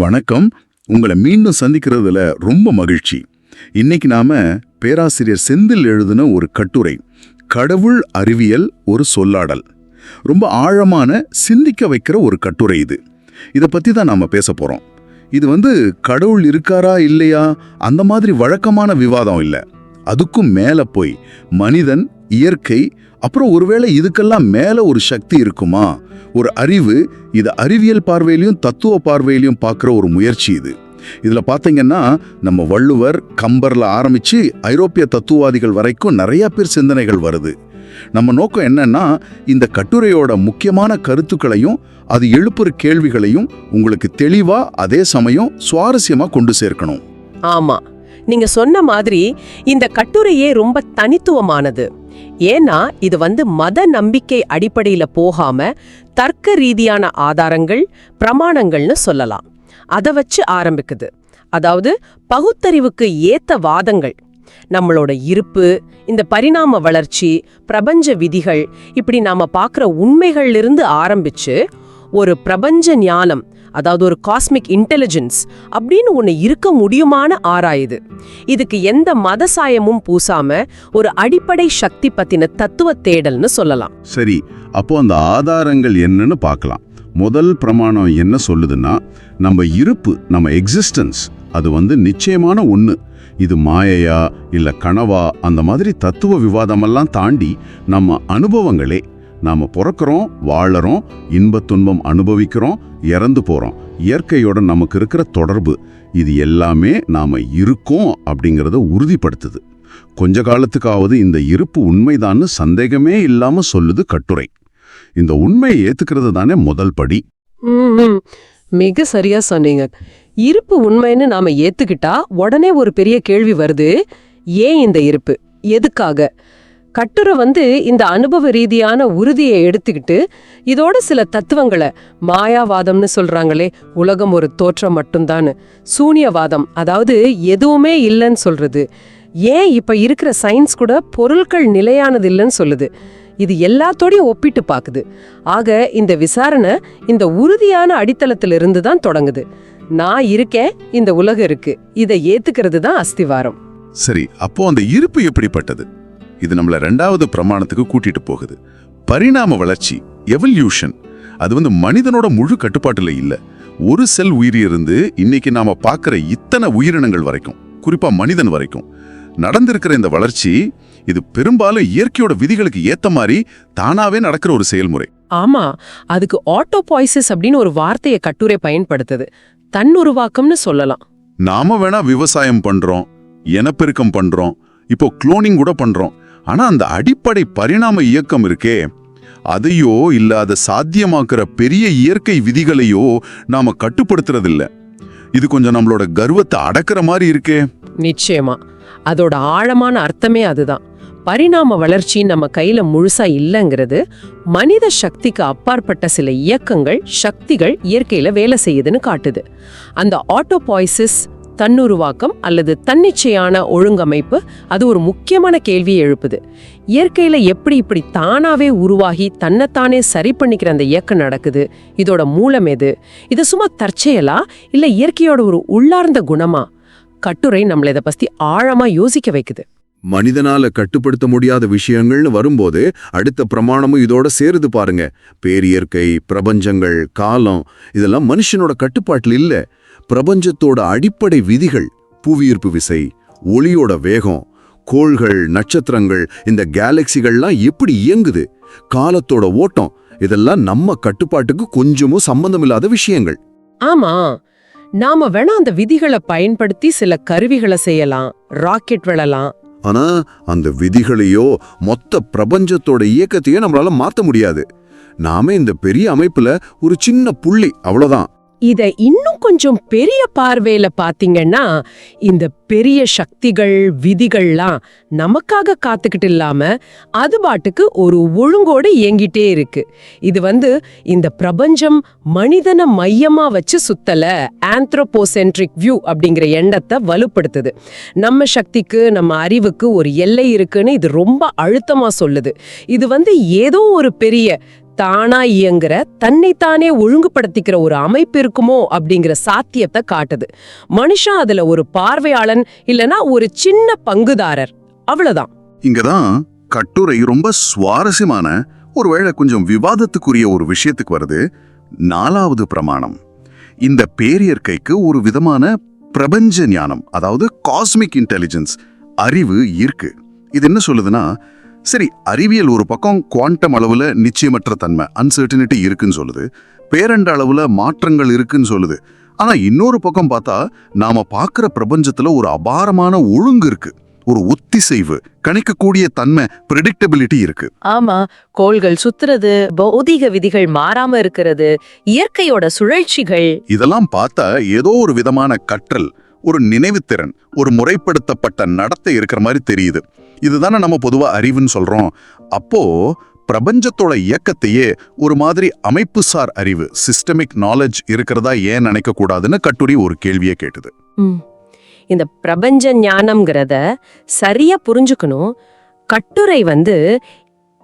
வணக்கம். உங்களை மீண்டும் சந்திக்கிறதுல ரொம்ப மகிழ்ச்சி. இன்னைக்கு நாம பேராசிரியர் செந்தில் எழுதின ஒரு கட்டுரை கடவுள் அறிவியல் ஒரு சொல்லாடல் ரொம்ப ஆழமான சிந்திக்க வைக்கிற ஒரு கட்டுரை இது. இதை பற்றி தான் நாம் பேச போகிறோம் இது வந்து கடவுள் இருக்காரா இல்லையா? அந்த மாதிரி வழக்கமான விவாதம் இல்லை. அதுக்கும் மேலே போய் மனிதன் இயற்கை அப்புறம் ஒருவேளை இதுக்கெல்லாம் மேலே ஒரு சக்தி இருக்குமா? ஒரு அறிவு இது அறிவியல் பார்வையிலையும் தத்துவ பார்வையிலையும் பார்க்குற ஒரு முயற்சி இது. இதில் பார்த்தீங்கன்னா நம்ம வள்ளுவர் கம்பரில் ஆரம்பித்து ஐரோப்பிய தத்துவவாதிகள் வரைக்கும் நிறையா பேர் சிந்தனைகள் வருது. நம்ம நோக்கம் என்னன்னா இந்த கட்டுரையோட முக்கியமான கருத்துக்களையும் அது எழுப்புற கேள்விகளையும் உங்களுக்கு தெளிவாக அதே சமயம் சுவாரஸ்யமாக கொண்டு சேர்க்கணும். ஆமாம் நீங்கள் சொன்ன மாதிரி இந்த கட்டுரையே ரொம்ப தனித்துவமானது. ஏன்னா இது வந்து மத நம்பிக்கை அடிப்படையில போகாம தர்க்க ரீதியான ஆதாரங்கள் பிரமாணங்கள்னு சொல்லலாம். அதை வச்சு ஆரம்பிக்குது. அதாவது பகுத்தறிவுக்கு ஏத்த வாதங்கள். நம்மளோட இருப்பு இந்த பரிணாம வளர்ச்சி பிரபஞ்ச விதிகள் இப்படி நாம பார்க்குற உண்மைகள்லிருந்து ஆரம்பிச்சு ஒரு பிரபஞ்ச ஞானம் அதாவது ஒரு காஸ்மிக் இன்டெலிஜென்ஸ் அப்படின்னு ஒன்று இருக்க முடியுமான ஆராயுது. இதுக்கு எந்த மத சாயமும் பூசாம ஒரு அடிப்படை சக்தி பத்தின தத்துவ தேடல்னு சொல்லலாம். சரி அப்போ அந்த ஆதாரங்கள் என்னன்னு பார்க்கலாம். முதல் பிரமாணம் என்ன சொல்லுதுன்னா நம்ம இருப்பு நம்ம எக்ஸிஸ்டன்ஸ் அது வந்து நிச்சயமான ஒன்று இது மாயையா இல்லை கனவா அந்த மாதிரி தத்துவ விவாதமெல்லாம் தாண்டி நம்ம அனுபவங்களே நாம பிறக்கிறோம் வாழறோம் இன்பத் துன்பம் அனுபவிக்கிறோம் இறந்து போறோம். இயற்கையோட நமக்கு இருக்கிற தொடர்பு இது எல்லாமே நாம இருக்கோம் அப்படிங்கிறத உறுதிப்படுத்துது. கொஞ்ச காலத்துக்காவது இந்த இருப்பு உண்மைதான்னு சந்தேகமே இல்லாம சொல்லுது கட்டுரை. இந்த உண்மையை ஏத்துக்கிறது தானே முதல் படி. மிக சரியா சொன்னீங்க. இருப்பு உண்மைன்னு நாம ஏத்துக்கிட்டா உடனே ஒரு பெரிய கேள்வி வருது. ஏன் இந்த இருப்பு? எதுக்காக? கட்டுரை வந்து இந்த அனுபவ ரீதியான உறுதியை எடுத்துக்கிட்டு இதோட சில தத்துவங்களை மாயாவாதம்னு சொல்றாங்களே உலகம் ஒரு தோற்றம் மட்டும்தான்னு. சூனியவாதம் அதாவது எதுவுமே இல்லைன்னு சொல்றது. ஏன் இப்ப இருக்கிற சயின்ஸ் கூட பொருட்கள் நிலையானது இல்லைன்னு சொல்லுது. இது எல்லாத்தோடையும் ஒப்பிட்டு பார்க்குது ஆக இந்த விசாரணை இந்த உறுதியான அடித்தளத்திலிருந்து தான் தொடங்குது. நான் இருக்கேன் இந்த உலகம் இருக்கு. இதை ஏத்துக்கிறது தான் அஸ்திவாரம். சரி அப்போ அந்த இருப்பு எப்படிப்பட்டது? இது நம்மள ரெண்டாவது பிரமாணத்துக்கு கூட்டிட்டு போகுது. பரிணாம வளர்ச்சி எவல்யூஷன் அது வந்து மனிதனோட முழு கட்டுப்பாட்டுல இல்ல. ஒரு செல் உயிரிருந்து இன்னைக்கு நாம பார்க்கிற இத்தனை உயிரினங்கள் வரைக்கும் குறிப்பா மனிதன் வரைக்கும் நடந்திருக்கிற இந்த வளர்ச்சி இது பெரும்பாலும் இயற்கையோட விதிகளுக்கு ஏத்த மாதிரி தானாவே நடக்கிற ஒரு செயல்முறை. ஆமா அதுக்கு ஆட்டோபாய்சிஸ் அப்படின்னு ஒரு வார்த்தையை கட்டுரை பயன்படுத்துது. தன்னுருவாக்கம்னு சொல்லலாம். நாம வேணா விவசாயம் பண்றோம் இனப்பெருக்கம் பண்றோம் இப்போ குளோனிங் கூட பண்றோம். ஆனா அந்த அடிப்படை பரிணாம இயக்கம் இருக்கே. அதையோ இல்ல அதை சாத்தியமாக்குற பெரிய இயற்கை விதிகளையோ நாம கட்டுப்படுத்துறதில்ல. இது கொஞ்சம் நம்மளோட கர்வத்தை அடக்கிற மாதிரி இருக்கே. நிச்சயமா. அதோட ஆழமான அர்த்தமே அதுதான். பரிணாம வளர்ச்சி நம்ம கையில முழுசா இல்லைங்கிறது மனித சக்திக்கு அப்பாற்பட்ட சில இயக்கங்கள் சக்திகள் இயற்கையில வேலை செய்யுதுன்னு காட்டுது. அந்த ஆட்டோபாய்சிஸ் தன்னுருவாக்கம் அல்லது தன்னிச்சையான ஒழுங்கமைப்பு அது ஒரு முக்கியமான கேள்வியை எழுப்புது. இயற்கையில் எப்படி இப்படி தானாகவே உருவாகி தன்னைத்தானே சரி பண்ணிக்கிற அந்த இயக்கம் நடக்குது? இதோட மூலம் எது? இது சும்மா தற்செயலா? இல்லை இயற்கையோட ஒரு உள்ளார்ந்த குணமா? கட்டுரை நம்மளை இதை பற்றி ஆழமாக யோசிக்க வைக்குது. மனிதனால கட்டுப்படுத்த முடியாத விஷயங்கள்னு வரும்போது அடுத்த பிரமாணமும் இதோட சேருது பாருங்க. பேரியற்கை பிரபஞ்சங்கள் காலம் இதெல்லாம் மனுஷனோட கட்டுப்பாட்டில் இல்லை. பிரபஞ்சத்தோட அடிப்படை விதிகள் புவியீர்ப்பு விசை ஒளியோட வேகம் கோள்கள் நட்சத்திரங்கள் இந்த கேலக்சிகள்லாம் எப்படி இயங்குது காலத்தோட ஓட்டம் இதெல்லாம் நம்ம கட்டுப்பாட்டுக்கு கொஞ்சமும் சம்பந்தமில்லாத விஷயங்கள். ஆமா நாம வேணா அந்த விதிகளை பயன்படுத்தி சில கருவிகளை செய்யலாம் ராக்கெட் விழலாம். ஆனா அந்த விதிகளையோ மொத்த பிரபஞ்சத்தோட இயக்கத்தையோ நம்மளால மாத்த முடியாது. நாம இந்த பெரிய அமைப்புல ஒரு சின்ன புள்ளி அவ்வளவுதான். இதை இன்னும் கொஞ்சம் பெரிய பார்வையில பாத்தீங்கன்னா இந்த பெரிய சக்திகள் விதிகள்லாம் நமக்காக காத்துக்கிட்டு இல்லாம அது பாட்டுக்கு ஒரு ஒழுங்கோடு இயங்கிட்டே இருக்கு. இது வந்து இந்த பிரபஞ்சம் மனிதனை மையமா வச்சு சுத்தல ஆந்த்ரோபோசென்ட்ரிக் வியூ அப்படிங்கிற எண்ணத்தை வலுப்படுத்துது. நம்ம சக்திக்கு நம்ம அறிவுக்கு ஒரு எல்லை இருக்குன்னு இது ரொம்ப அழுத்தமா சொல்லுது. இது வந்து ஏதோ ஒரு பெரிய தானா இயங்குற தன்னைத்தானே ஒழுங்குபடுத்திக்கிற ஒரு அமைப்பு இருக்குமோ அப்படிங்கிற சாத்தியத்தை காட்டுது. மனுஷன் அதுல ஒரு பார்வையாளன் இல்லனா ஒரு சின்ன பங்குதாரர். அவ்வளவுதான். இங்கதான் கட்டுரை ரொம்ப சுவாரஸ்யமான ஒருவேளை கொஞ்சம் விவாதத்துக்குரிய ஒரு விஷயத்துக்கு வருது. நாலாவது பிரமாணம். இந்த பேரியற்கைக்கு ஒரு விதமான பிரபஞ்ச ஞானம் அதாவது காஸ்மிக் இன்டெலிஜென்ஸ் அறிவு இருக்கு. இது என்ன சொல்லுதுன்னா சரி அறிவியல் ஒரு பக்கம் குவாண்டம் அளவுல நிச்சயமற்ற தன்மை அன்சர்டினிட்டி இருக்குன்னு சொல்லுது. பேரண்ட அளவுல மாற்றங்கள் இருக்குன்னு சொல்லுது. ஆனா இன்னொரு பக்கம் பார்த்தா நாம பார்க்குற பிரபஞ்சத்துல ஒரு அபாரமான ஒழுங்கு இருக்கு. ஒரு ஒத்திசைவு கணிக்கக்கூடிய தன்மை ப்ரெடிக்டபிலிட்டி இருக்கு. ஆமா கோள்கள் சுத்துறது பௌதிக விதிகள் மாறாம இருக்கிறது இயற்கையோட சுழற்சிகள். இதெல்லாம் பார்த்தா ஏதோ ஒரு விதமான கற்றல் ஒரு நினைவுத்திறன் ஒரு முறைப்படுத்தப்பட்ட நடத்தை இருக்கிற மாதிரி தெரியுது. இதுதானே நம்ம பொதுவாக அறிவுன்னு சொல்கிறோம் அப்போது பிரபஞ்சத்தோட இயக்கத்தையே ஒரு மாதிரி அமைப்புசார் அறிவு சிஸ்டமிக் நாலேஜ் இருக்கிறதா ஏன் நினைக்கக்கூடாதுன்னு கட்டுரை ஒரு கேள்வியை கேட்டுது. ம். இந்த பிரபஞ்ச ஞானம்ங்கிறத சரியா புரிஞ்சுக்கணும். கட்டுரை வந்து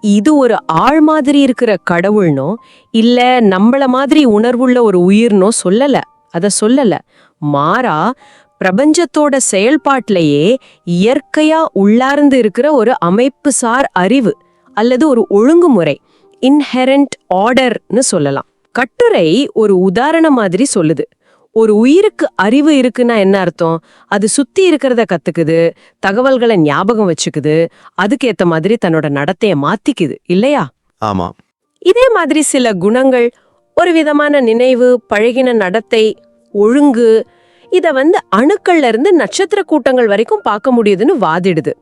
இது ஒரு ஆள் மாதிரி இருக்கிற கடவுள்னோ இல்ல நம்மள மாதிரி உணர்வுள்ள ஒரு உயிர்னோ சொல்லல. அத சொல்லல. மாறா பிரபஞ்சத்தோட செயல்பாட்டிலேயே இயற்கையா உள்ளார்ந்து இருக்கிற ஒரு அமைப்புசார் அறிவு அல்லது ஒரு ஒழுங்குமுறை இன்ஹெரண்ட் ஆர்டர்னு சொல்லலாம். கட்டுரை ஒரு உதாரணம் மாதிரி சொல்லுது. ஒரு உயிருக்கு அறிவு இருக்குன்னா என்ன அர்த்தம்? அது சுத்தி இருக்கிறத கத்துக்குது தகவல்களை ஞாபகம் வச்சுக்குது அதுக்கேத்த மாதிரி தன்னோட நடத்தைய மாத்திக்குது இல்லையா? ஆமா. இதே மாதிரி சில குணங்கள் ஒரு விதமான நினைவு பழகின நடத்தை ஒழுங்கு இத வந்து அணுக்கள்ல இருந்து நட்சத்திர கூட்டங்கள் வரைக்கும் பார்க்க முடியுதுன்னு வாதிடுது.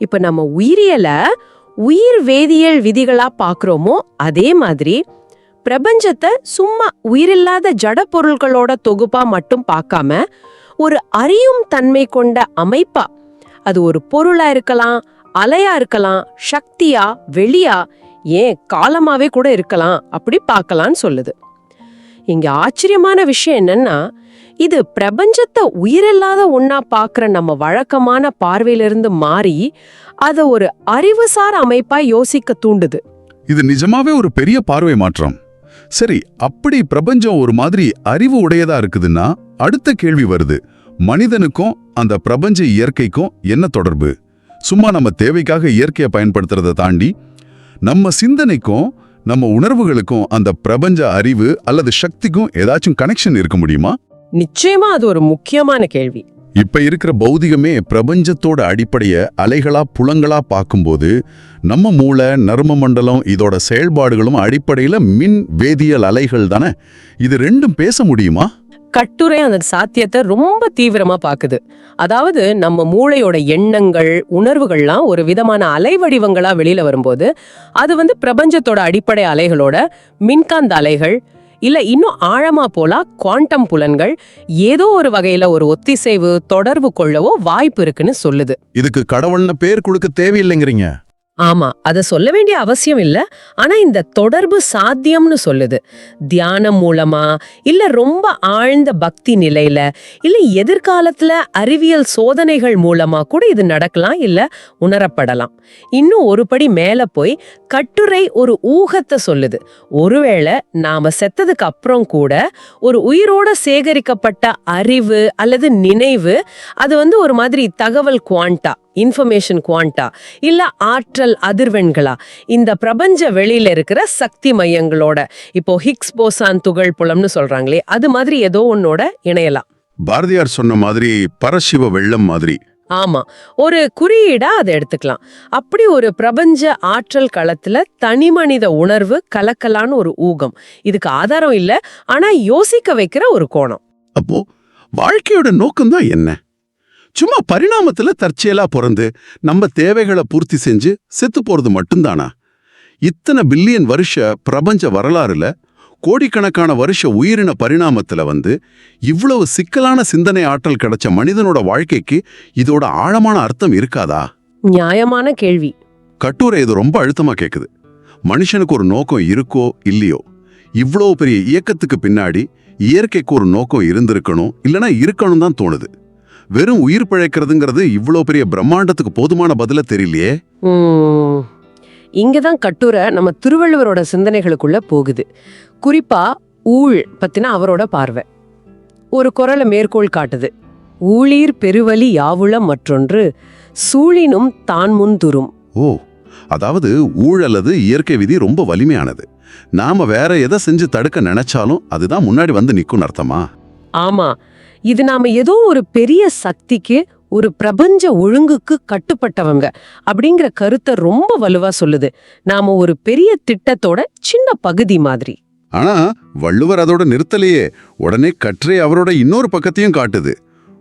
இப்ப நம்ம உயிரியல உயிர் வேதியியல் விதிகளா பார்க்குறோமோ அதே மாதிரி பிரபஞ்சத்தை சும்மா உயிரில்லாத ஜட பொருள்களோட தொகுப்பா மட்டும் பார்க்காம ஒரு அறியும் தன்மை கொண்ட அமைப்பா அது ஒரு பொருளா இருக்கலாம் அலையா இருக்கலாம் சக்தியா வெளியா ஏன் காலமாவே கூட இருக்கலாம் அப்படி பார்க்கலான்னு சொல்லுது. இங்க ஆச்சரியமான விஷயம் என்னன்னா இது பிரபஞ்சத்தை உயிரில்லாத ஒன்னா பார்க்குற நம்ம வழக்கமான பார்வையிலிருந்து மாறி அதை ஒரு அறிவுசார் அமைப்பா யோசிக்க தூண்டுது. இது நிஜமாவே ஒரு பெரிய பார்வை மாற்றம். சரி அப்படி பிரபஞ்சம் ஒரு மாதிரி அறிவு உடையதா இருக்குதுன்னா அடுத்த கேள்வி வருது. மனிதனுக்கும் அந்த பிரபஞ்ச இயற்கைக்கும் என்ன தொடர்பு? சும்மா நம்ம தேவைக்காக இயற்கையை பயன்படுத்துறதை தாண்டி நம்ம சிந்தனைக்கும் நம்ம உணர்வுகளுக்கும் அந்த பிரபஞ்ச அறிவு அல்லது சக்திக்கும் ஏதாச்சும் கனெக்ஷன் இருக்க முடியுமா? நிச்சயமா அது ஒரு முக்கியமான கேள்வி. இப்ப இருக்கிற பௌதிகமே பிரபஞ்சத்தோட அடிப்படைய அலைகளா புலங்களா பார்க்கும்போது நம்ம மூளை நர்ம மண்டலம் இதோட செயல்பாடுகளும் அடிப்படையில மின் வேதியியல் அலைகள் தானே? இது ரெண்டும் பேச முடியுமா? கட்டுரை அந்த சாத்தியத்தை ரொம்ப தீவிரமா பாக்குது அதாவது நம்ம மூளையோட எண்ணங்கள் உணர்வுகள்லாம் ஒரு விதமான அலைவடிவங்களா வெளியில வரும்போது அது வந்து பிரபஞ்சத்தோட அடிப்படை அலைகளோட மின்காந்த அலைகள் இல்லை இன்னும் ஆழமாக போலா குவாண்டம் புலன்கள் ஏதோ ஒரு வகையில ஒரு ஒத்திசைவு தொடர்பு கொள்ளவோ வாய்ப்பு இருக்குன்னு சொல்லுது. இதுக்கு கடவுள்னு பேர் கொடுக்க தேவையில்லைங்கிறீங்க. ஆமா அத சொல்ல வேண்டிய அவசியம் இல்ல. ஆனா இந்த தொடர்பு சாத்தியம்னு சொல்லுது. தியானம் மூலமா இல்ல ரொம்ப ஆழ்ந்த பக்தி நிலையில இல்ல எதிர்காலத்துல அறிவியல் சோதனைகள் மூலமா கூட இது நடக்கலாம் இல்ல உணரப்படலாம். இன்னும் ஒரு படி மேல போய் கட்டுரை ஒரு ஊகத்தை சொல்லுது. ஒருவேளை நாம செத்ததுக்கு அப்புறம் கூட ஒரு உயிரோட சேகரிக்கப்பட்ட அறிவு அல்லது நினைவு அது வந்து ஒரு மாதிரி தகவல் குவாண்டா. இன்ஃபர்மேஷன் குவாண்டா இல்ல ஆற்றல் அதிர்வெண்களா? இந்த பிரபஞ்ச வெளியில இருக்கிற சக்தி மையங்களோட இப்போ ஹிக்ஸ் போசான் துகள் புலம்னு சொல்றாங்களே அது மாதிரி ஏதோ ஒன்னோட இணையலாம். பாரதியார் சொன்ன மாதிரி பரசிவ வெள்ளம் மாதிரி. ஆமா ஒரு குறியீடா அதை எடுத்துக்கலாம். அப்படி ஒரு பிரபஞ்ச ஆற்றல் களத்துல தனிமனித உணர்வு கலக்கலான்னு ஒரு ஊகம். இதுக்கு ஆதாரம் இல்ல ஆனா யோசிக்க வைக்கிற ஒரு கோணம். அப்போ வாழ்க்கையோட நோக்கம்தான் என்ன? சும்மா பரிணாமத்துல தற்செயலா பிறந்து நம்ம தேவைகளை பூர்த்தி செஞ்சு செத்து போறது மட்டும்தானா? இத்தனை பில்லியன் வருஷ பிரபஞ்ச வரலாறுல கோடிக்கணக்கான வருஷ உயிரின பரிணாமத்துல வந்து இவ்வளவு சிக்கலான சிந்தனை ஆற்றல் கிடைச்ச மனிதனோட வாழ்க்கைக்கு இதோட ஆழமான அர்த்தம் இருக்காதா? நியாயமான கேள்வி. கட்டுரை இது ரொம்ப அழுத்தமா கேக்குது. மனுஷனுக்கு ஒரு நோக்கம் இருக்கோ இல்லையோ? இவ்வளோ பெரிய இயக்கத்துக்கு பின்னாடி இயற்கைக்கு ஒரு நோக்கம் இருந்திருக்கணும் இல்லனா இருக்கணும் தான் தோணுது. வெறும் உயிர் பிழைக்கிறதுங்கிறது இவ்வளோ பெரிய பிரம்மாண்டத்துக்கு போதுமான பதில தெரியலையே. உம், இங்கதான் கட்டுரை நம்ம திருவள்ளுவரோட சிந்தனைகளுக்குள்ள போகுது. குறிப்பா ஊழ் பத்தின அவரோட பார்வை. ஒரு குரலை மேற்கோள் காட்டுது. ஊழீர் பெருவலி யாவுள மற்றொன்று சூழினும் தான் முன்துரும் ஓ அதாவது ஊழலது இயற்கை விதி ரொம்ப வலிமையானது. நாம வேற எதை செஞ்சு தடுக்க நினைச்சாலும் அதுதான் முன்னாடி வந்து நிக்கும் அர்த்தமா? ஆமா இது நாம ஏதோ ஒரு பெரிய சக்திக்கு ஒரு பிரபஞ்ச ஒழுங்குக்கு கட்டுப்பட்டவங்க அப்படிங்கிற கருத்தை ரொம்ப வலுவா சொல்லுது. நாம ஒரு பெரிய திட்டத்தோட சின்ன பகுதி மாதிரி. ஆனா வள்ளுவர் அதோட நிறுத்தலையே. உடனே கற்றே அவரோட இன்னொரு பக்கத்தையும் காட்டுது.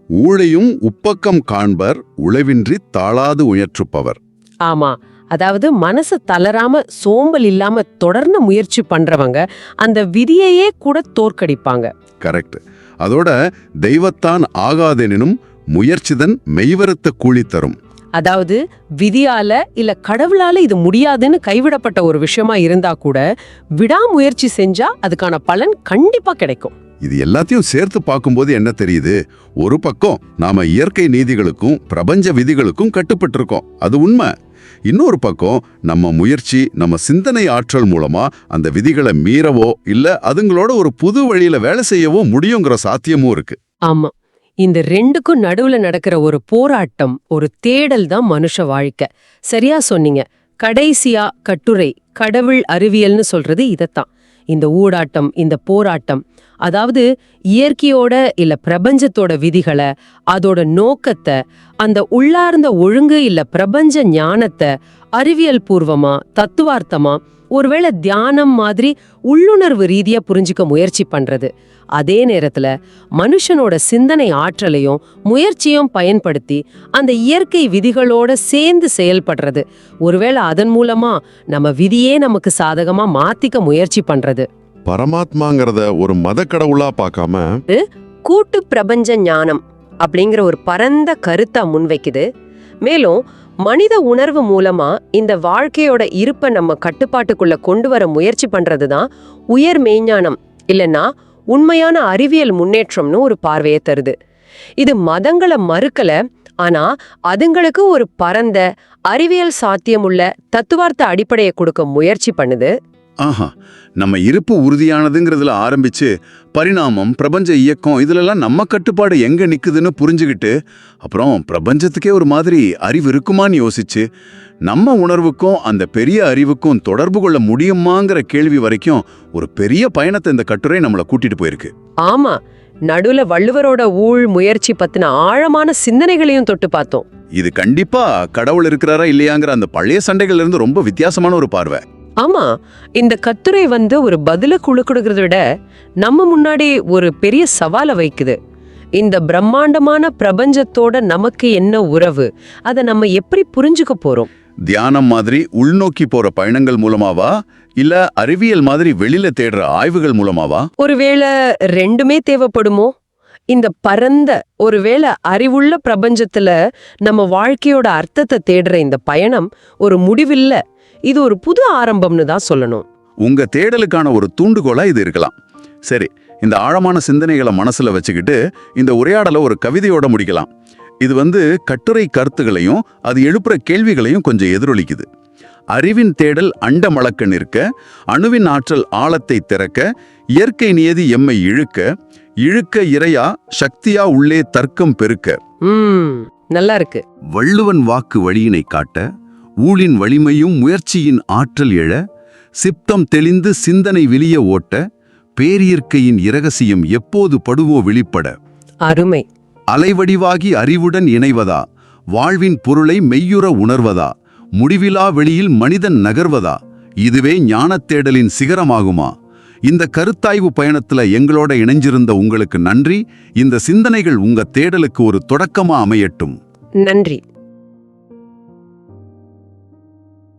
ஊழையும் உப்பக்கம் காண்பர் உழைவின்றி தாளாது உயற்றுப்பவர் ஆமா. அதாவது மனசு தளராம சோம்பல் இல்லாம தொடர்ந்து முயற்சி பண்றவங்க அந்த விதியையே கூட தோற்கடிப்பாங்க. கரெக்ட். அதோட தெய்வத்தான் ஆகாதெனினும் முயற்சிதன் மெய்வருத்த கூலி தரும் அதாவது விதியால இல்ல கடவுளால இது முடியாதுன்னு கைவிடப்பட்ட ஒரு விஷயமா இருந்தா கூட விடாமுயற்சி செஞ்சா அதுக்கான பலன் கண்டிப்பா கிடைக்கும். இது எல்லாத்தையும் சேர்த்து பார்க்கும்போது என்ன தெரியுது? ஒரு பக்கம் நாம இயற்கை நீதிகளுக்கும் பிரபஞ்ச விதிகளுக்கும் கட்டுப்பட்டிருக்கோம். அது உண்மை. இன்னொரு பக்கம் நம்ம முயற்சி நம்ம சிந்தனை ஆற்றல் மூலமா அந்த விதிகளை மீறவோ இல்ல அதுங்களோட ஒரு புது வழியில் வேலை செய்யவோ முடியுங்கிற சாத்தியமும் இருக்கு. ஆமா. இந்த ரெண்டுக்கும் நடுவுல நடக்கிற ஒரு போராட்டம் ஒரு தேடல் தான் மனுஷ வாழ்க்கை. சரியா சொன்னீங்க. கடைசியா கட்டுரை கடவுள் அறிவியல்னு சொல்றது இதத்தான். இந்த ஊடாட்டம் இந்த போராட்டம் அதாவது இயற்கையோட இல்ல பிரபஞ்சத்தோட விதிகளை அதோட நோக்கத்தை அந்த உள்ளார்ந்த ஒழுங்கு இல்ல பிரபஞ்ச ஞானத்தை அறிவியல் பூர்வமா தத்துவார்த்தமா ஒருவேளை தியானம் மாதிரி உள்ளுணர்வு ரீதியா புரிஞ்சுக்க முயற்சி பண்றது. அதே நேரத்துல மனுஷனோட சிந்தனை ஆற்றலையும் முயற்சியும் பயன்படுத்தி அந்த இயற்கை விதிகளோட சேர்ந்து செயல்படுறது. ஒருவேளை அதன் மூலமா நம்ம விதியே நமக்கு சாதகமா மாத்திக்க முயற்சி பண்றது. பரமாத்மாங்கிறத ஒரு மத கடவுளா பார்க்காம கூட்டு பிரபஞ்ச ஞானம் அப்படிங்கிற ஒரு பரந்த கருத்தா முன்வைக்குது. மேலும் மனித உணர்வு மூலமா இந்த வாழ்க்கையோட இருப்பை நம்ம கட்டுப்பாட்டுக்குள்ள கொண்டு வர முயற்சி பண்றது தான் உயர் மெய்ஞானம் இல்லைன்னா உண்மையான அறிவியல் முன்னேற்றம்னு ஒரு பார்வையை தருது. இது மதங்களை மறுக்கல ஆனா அதுங்களுக்கு ஒரு பரந்த அறிவியல் சாத்தியமுள்ள தத்துவார்த்த அடிப்படையை கொடுக்க முயற்சி பண்ணுது. ஆஹா நம்ம இருப்பு உறுதியானதுங்கிறதுல ஆரம்பிச்சு பரிணாமம் பிரபஞ்ச இயக்கம் இதுலெல்லாம் நம்ம கட்டுப்பாடு எங்க நிக்குதுன்னு புரிஞ்சுக்கிட்டு அப்புறம் பிரபஞ்சத்துக்கே ஒரு மாதிரி அறிவு இருக்குமான்னு யோசிச்சு நம்ம உணர்வுக்கும் அந்த பெரிய அறிவுக்கும் தொடர்பு கொள்ள முடியுமாங்கிற கேள்வி வரைக்கும் ஒரு பெரிய பயணத்தை இந்த கட்டுரை நம்மளை கூட்டிட்டு போயிருக்கு. ஆமா நடுவுல வள்ளுவரோட ஊழ் முயற்சி பத்தின ஆழமான சிந்தனைகளையும் தொட்டு பார்த்தோம். இது கண்டிப்பா கடவுள் இருக்கிறாரா இல்லையாங்கிற அந்த பழைய சண்டைகள்ல இருந்து ரொம்ப வித்தியாசமான ஒரு பார்வை. ஆமா இந்த கட்டுரை வந்து ஒரு பதில குழு கொடுக்கறத விட நம்ம முன்னாடி ஒரு பெரிய சவாலை வைக்குது. இந்த பிரம்மாண்டமான பிரபஞ்சத்தோட நமக்கு என்ன உறவு அதை நம்ம எப்படி புரிஞ்சுக்க போறோம்? தியானம் மாதிரி உள்நோக்கி போற பயணங்கள் மூலமாவா? இல்ல அறிவியல் மாதிரி வெளியில தேடுற ஆய்வுகள் மூலமாவா? ஒருவேளை ரெண்டுமே தேவைப்படுமோ? இந்த பரந்த ஒருவேளை அறிவுள்ள பிரபஞ்சத்துல நம்ம வாழ்க்கையோட அர்த்தத்தை தேடுற இந்த பயணம் ஒரு முடிவில்ல. இது ஒரு புது ஆரம்பம்னு தான் சொல்லணும். உங்க தேடலுக்கான ஒரு தூண்டுகோலா இது இருக்கலாம். சரி இந்த ஆழமான சிந்தனைகளை மனசுல வச்சுக்கிட்டு இந்த உரையாடலை ஒரு கவிதையோட முடிக்கலாம். இது வந்து கட்டுரை கருத்துகளையும் அது எழுப்புற கேள்விகளையும் கொஞ்சம் எதிரொலிக்குது. அறிவின் தேடல் அண்ட மளக்க நிற்க அணுவின் ஆற்றல் ஆழத்தை திறக்க இயற்கை நியதி எம்மை இழுக்க இழுக்க இறையா சக்தியா உள்ளே தர்க்கம் பெருக்க. நல்லா இருக்கு. வள்ளுவன் வாக்கு வழியினை காட்ட ஊழின் வலிமையும் முயற்சியின் ஆற்றல் எழ சிப்தம் தெளிந்து சிந்தனை வெளிய ஓட்ட பேரியற்கையின் இரகசியம் எப்போது படுவோ வெளிப்பட அருமை. அலைவடிவாகி அறிவுடன் இணைவதா? வாழ்வின் பொருளை மெய்யுற உணர்வதா? முடிவிலா வெளியில் மனிதன் நகர்வதா? இதுவே ஞானத் தேடலின் சிகரமாகுமா? இந்த கருத்தாய்வு பயணத்துல எங்களோட இணைஞ்சிருந்த உங்களுக்கு நன்றி. இந்த சிந்தனைகள் உங்க தேடலுக்கு ஒரு தொடக்கமா அமையட்டும். நன்றி.